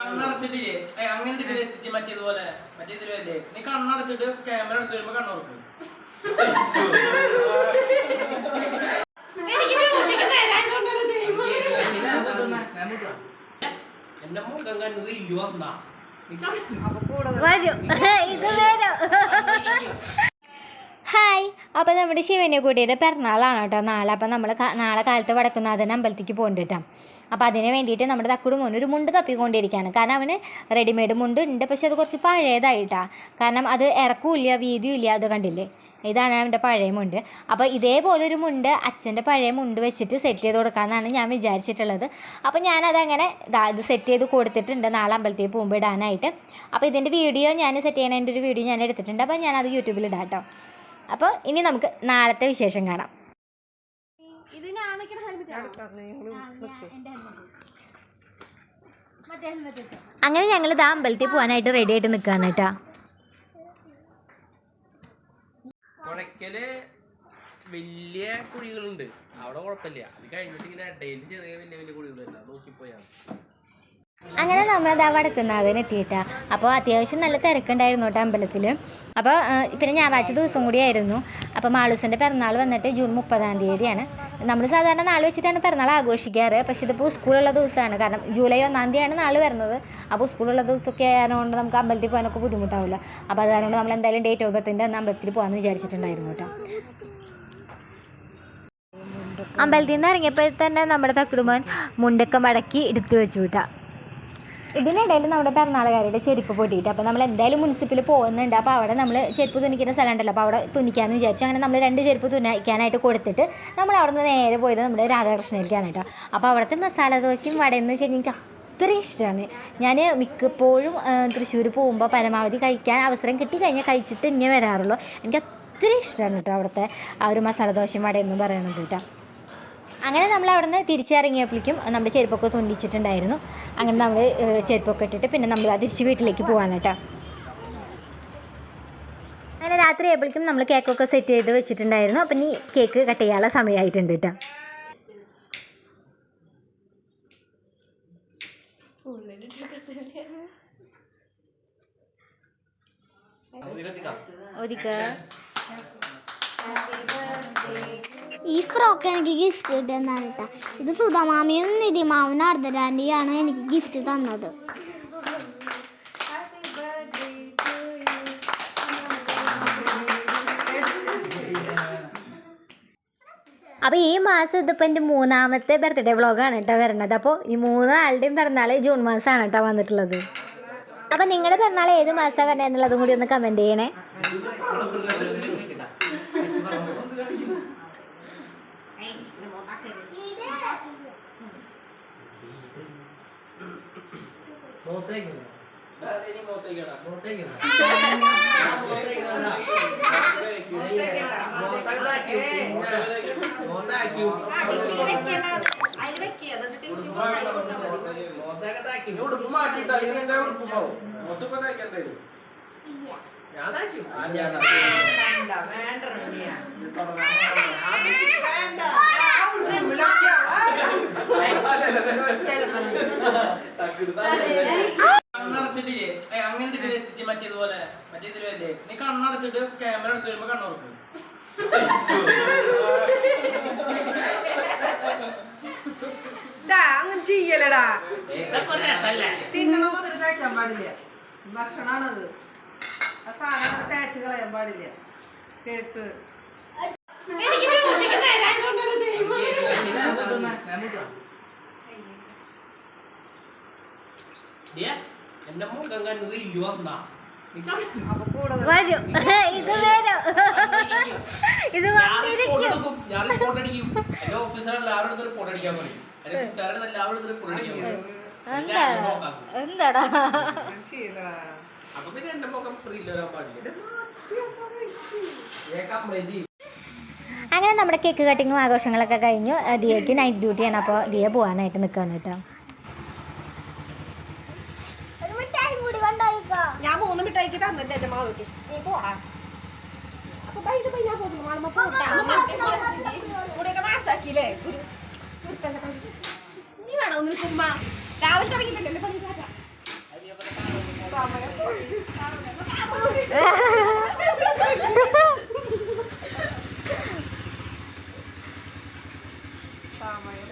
കണ്ണടച്ചിട്ടില്ലേ അങ്ങനെ ഇതിൽ വെച്ചിട്ട് മറ്റേതുപോലെ മറ്റേ ഇതിൽ വല്ലേ നീ കണ്ണടച്ചിട്ട് ക്യാമറ എടുത്ത് വരുമ്പോ കണ്ണോർക്ക് എന്റെ മുഖം കണ്ടത് ഇല്ലു വന്നാ. വരൂ. ഇത് വരും. അപ്പോൾ നമ്മുടെ ശിവനക്കുട്ടിയുടെ പിറന്നാളാണ് കേട്ടോ നാളെ. അപ്പോൾ നമ്മൾ നാളെ കാലത്ത് വടക്കുന്നാഥൻ അമ്പലത്തേക്ക് പോകുന്നുണ്ട് കേട്ടോ അപ്പോൾ അതിന് വേണ്ടിയിട്ട് നമ്മുടെ തക്കുട് മോൻ ഒരു മുണ്ട് തപ്പിക്കൊണ്ടിരിക്കുകയാണ്. കാരണം അവന് റെഡിമെയ്ഡ് മുണ്ട് ഉണ്ട് പക്ഷേ അത് കുറച്ച് പഴയതായിട്ടാണ് കാരണം അത് ഇറക്കൂല്ല വീതിയില്ല അത് കണ്ടില്ലേ? ഇതാണ് അവന്റെ പഴയ മുണ്ട്. അപ്പോൾ ഇതേപോലെ ഒരു മുണ്ട് അച്ഛന്റെ പഴയ മുണ്ട് വെച്ചിട്ട് സെറ്റ് ചെയ്ത് കൊടുക്കാമെന്നാണ് ഞാൻ വിചാരിച്ചിട്ടുള്ളത്. അപ്പോൾ ഞാനതങ്ങനെ ഇത് സെറ്റ് ചെയ്ത് കൊടുത്തിട്ടുണ്ട്. നാളെ അമ്പലത്തിൽ പോകുമ്പോൾ ഇടാനായിട്ട്. അപ്പോൾ ഇതിന്റെ വീഡിയോ ഞാൻ സെറ്റ് ചെയ്യണതിന്റെ ഒരു വീഡിയോ ഞാൻ എടുത്തിട്ടുണ്ട്. അപ്പോൾ ഞാനത് യൂട്യൂബിൽ ഇടാം കേട്ടോ. അപ്പോൾ ഇനി നമുക്ക് നാളത്തെ വിശേഷം കാണാം. അങ്ങനെ ഞങ്ങൾ ഇതാ അമ്പലത്തിൽ പോകാനായിട്ട് റെഡി ആയിട്ട് നിൽക്കാനായിട്ടാ കേട്ടോ കൊടക്കൽ വലിയ കുഴികളുണ്ട്. അവിടെ കുഴപ്പമില്ല. അത് കഴിഞ്ഞിട്ട് ഇങ്ങനെ ഇടയിൽ ചെറിയ വലിയ വലിയ കുഴികളുണ്ട്. അത് നോക്കിപ്പോയാണ് അങ്ങനെ നമ്മളത് ആ വടക്കുന്നാഥന് എത്തിയിട്ടാ അപ്പോൾ അത്യാവശ്യം നല്ല തിരക്കുണ്ടായിരുന്നു കേട്ടോ അമ്പലത്തിൽ അപ്പോൾ പിന്നെ ഞായറാഴ്ച ദിവസം കൂടിയായിരുന്നു അപ്പോൾ മാളൂസിന്റെ പിറന്നാൾ വന്നിട്ട് ജൂൺ മുപ്പതാം തീയതിയാണ്. നമ്മൾ സാധാരണ നാൾ വെച്ചിട്ടാണ് പിറന്നാൾ ആഘോഷിക്കാറ്. പക്ഷേ ഇതിപ്പോൾ സ്കൂളുള്ള ദിവസമാണ്. കാരണം ജൂലൈ ഒന്നാം തീയതിയാണ് നാൾ വരുന്നത്. അപ്പോൾ സ്കൂളുള്ള ദിവസമൊക്കെ ആയതുകൊണ്ട് നമുക്ക് അമ്പലത്തിൽ പോകാനൊക്കെ ബുദ്ധിമുട്ടാവില്ല. അപ്പോൾ അതുകൊണ്ട് നമ്മൾ എന്തായാലും ഡേറ്റ് ഓഫ് ബർത്തിന്റെ അന്ന് അമ്പലത്തിൽ പോകാമെന്ന് വിചാരിച്ചിട്ടുണ്ടായിരുന്നു കേട്ടോ. അമ്പലത്തിൽ നിന്ന് ഇറങ്ങിയപ്പോൾ തന്നെ നമ്മുടെ തക്കുടുമോൻ മുണ്ടൊക്കെ മടക്കി എടുത്തു വെച്ചു കേട്ടോ. ഇതിനിടയിൽ നമ്മുടെ പിറന്നാളുകാരുടെ ചെരുപ്പ് പൊട്ടിയിട്ട് അപ്പോൾ നമ്മൾ എന്തായാലും മുനിസിപ്പിൽ പോകുന്നുണ്ട്. അപ്പോൾ അവിടെ നമ്മൾ ചെരുപ്പ് തുന്നിക്കുന്ന സ്ഥലം ഉണ്ടല്ലോ അപ്പോൾ അവിടെ തുന്നിക്കാമെന്ന് വിചാരിച്ചു. അങ്ങനെ നമ്മൾ രണ്ട് ചെരുപ്പ് തുന്നിക്കാനായിട്ട് കൊടുത്തിട്ട് നമ്മൾ അവിടെ നിന്ന് നേരെ പോയത് നമ്മുടെ രാധാകൃഷ്ണനിലേക്കാണ് കേട്ടോ. അപ്പോൾ അവിടുത്തെ മസാല ദോശയും വടയെന്ന് വെച്ച് കഴിഞ്ഞാൽ എനിക്ക് അത്രയും ഇഷ്ടമാണ്. ഞാൻ മിക്കപ്പോഴും തൃശ്ശൂർ പോകുമ്പോൾ പരമാവധി കഴിക്കാൻ അവസരം കിട്ടിക്കഴിഞ്ഞാൽ കഴിച്ചിട്ട് ഇങ്ങനെ വരാറുള്ളൂ. എനിക്ക് അത്രയും ഇഷ്ടമാണ് കേട്ടോ അവിടുത്തെ ആ ഒരു മസാല ദോശയും വടയെന്ന് പറയണത് കേട്ടോ. അങ്ങനെ നമ്മൾ അവിടെ നിന്ന് തിരിച്ചിറങ്ങിയപ്പോഴേക്കും നമ്മുടെ ചെരുപ്പൊക്കെ തുന്നിച്ചിട്ടുണ്ടായിരുന്നു. അങ്ങനെ നമ്മൾ ചെരുപ്പൊക്കെ ഇട്ടിട്ട് പിന്നെ നമ്മൾ തിരിച്ച് വീട്ടിലേക്ക് പോകാൻ കേട്ടോ. അങ്ങനെ രാത്രി ആയപ്പോഴേക്കും നമ്മൾ കേക്കൊക്കെ സെറ്റ് ചെയ്ത് വെച്ചിട്ടുണ്ടായിരുന്നു. അപ്പം ഇനി കേക്ക് കട്ട് ചെയ്യാനുള്ള സമയമായിട്ടുണ്ട് കേട്ടോ. ഒതുക്ക. ഈ ഫ്രോക്ക് എനിക്ക് ഗിഫ്റ്റ് കിട്ടുന്നതാണ് കേട്ടോ ഇത് സുധമാമിയും നിധിമാവും അർദ്ധരാണ്ടിയാണ് എനിക്ക് ഗിഫ്റ്റ് തന്നത്. അപ്പോൾ ഈ മാസം ഇതിപ്പോൾ എന്റെ മൂന്നാമത്തെ ബർത്ത്ഡേ വ്ളോഗാണ് കേട്ടോ വരുന്നത് അപ്പോൾ ഈ മൂന്നാളുടെയും പിറന്നാൾ ജൂൺ മാസമാണ് കേട്ടോ വന്നിട്ടുള്ളത്. അപ്പോൾ നിങ്ങളുടെ പിറന്നാൾ ഏത് മാസമാണ് വരണത് എന്നുള്ളതും കൂടി ഒന്ന് കമന്റ് ചെയ്യണേ. ഇനി മുഖത്തേക്കാണ് ഉടുപ്പ് മാറ്റിട്ടാ ഇതിന്റെ ഉടുപ്പ് പോവും? മൊത്തം തയ്ക്കണ്ടേ ഞാൻ തയ്ക്കും ആ ഞാൻ കണ്ണടച്ചിട്ടില്ലേ അങ്ങനെ ഇതിൽ വെച്ചിട്ട് മറ്റേതുപോലെ മറ്റേ ഇതിൽ വല്ലേ നീ കണ്ണടച്ചിട്ട് ക്യാമറ എടുത്ത് വരുമ്പോ കണ്ണോർക്ക് അങ്ങനെ ചെയ്യലടാ. തിന്നണം മുതൽ തേക്കാൻ പാടില്ല. ഭക്ഷണാണത്. ആ സാധനം തേച്ച് കളയാൻ പാടില്ല. കേക്ക്. ഏ, എന്റെ മുഖം കണ്ടത് ഇല്ലു വന്നാ നീ ചവിട്ടി. അപ്പൊ കൂടുതൽ വരും. ഇത് വരും. ഇത് ഞാൻ വന്നിരിക്കും ഞാൻ റിപ്പോർട്ട് അടിക്കും. എന്റെ ഓഫീസർ എല്ലാവരുടെ അടുത്ത് റിപ്പോർട്ട് അടിക്കാൻ പറയും. എന്റെ കൂട്ടുകാരുടെ എല്ലാവരുടെ അടുത്ത് റിപ്പോർട്ട് അടിക്കാൻ പറയും. എന്താടാ? അപ്പൊ പിന്നെ എന്റെ മുഖം വരാൻ പാടില്ല. അങ്ങനെ നമ്മുടെ കേക്ക് കട്ടിങ്ങും ആഘോഷങ്ങളൊക്കെ കഴിഞ്ഞു. ദിയക്ക് ദിയയ്ക്ക് നൈറ്റ് ഡ്യൂട്ടിയാണ് അപ്പോൾ ദിയ പോകാനായിട്ട് നിൽക്കുകയാണ് കേട്ടോ ഒരു മിഠായി കൂടി കൊണ്ടുപോയിക്കോ ഞാൻ മൂന്ന് മിഠായിക്ക് തന്നില്ല എന്റെ മാവിക്ക് നീ പോടാ. അപ്പൊ ബൈ പൈസ ഞാൻ പോകുന്നു മാളുമ്പോ പോട്ടെ. കൂടെയൊക്കെ നാശാക്കിയില്ലേ. നീ വേണോ ഒന്ന് ചുമ്മാ? രാവിലെ തുടങ്ങിയിട്ടല്ലേ? പണി കാട്ടാ സമയം പോയി. സമയം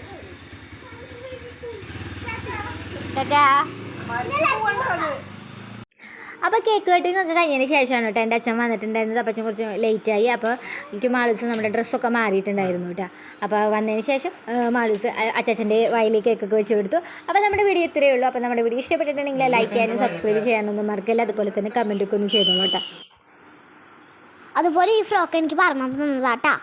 അപ്പോൾ കേക്ക് കട്ടിങ് ഒക്കെ കഴിഞ്ഞതിന് ശേഷമാണ് കേട്ടോ എന്റെ അച്ഛൻ വന്നിട്ടുണ്ടായിരുന്നത്. അപ്പം അച്ഛൻ കുറച്ച് ലേറ്റായി അപ്പോൾ എനിക്ക് മാളൂസ് നമ്മുടെ ഡ്രസ്സൊക്കെ മാറിയിട്ടുണ്ടായിരുന്നു കേട്ടോ അപ്പോൾ വന്നതിന് ശേഷം മാളൂസ് അച്ഛന്റെ വായിലേക്ക് കേക്കൊക്കെ വെച്ച് കൊടുത്തു. അപ്പോൾ നമ്മുടെ വീഡിയോ ഇത്രയേ ഉള്ളൂ. അപ്പോൾ നമ്മുടെ വീഡിയോ ഇഷ്ടപ്പെട്ടിട്ടുണ്ടെങ്കിൽ ലൈക്ക് ചെയ്യാനും സബ്സ്ക്രൈബ് ചെയ്യാനൊന്നും മറക്കില്ല. അതുപോലെ തന്നെ കമന്റൊക്കെ ഒന്ന് ചെയ്തു കേട്ടോ അതുപോലെ ഈ ഫ്രോക്ക് എനിക്ക് പറഞ്ഞു തന്നതാട്ടാ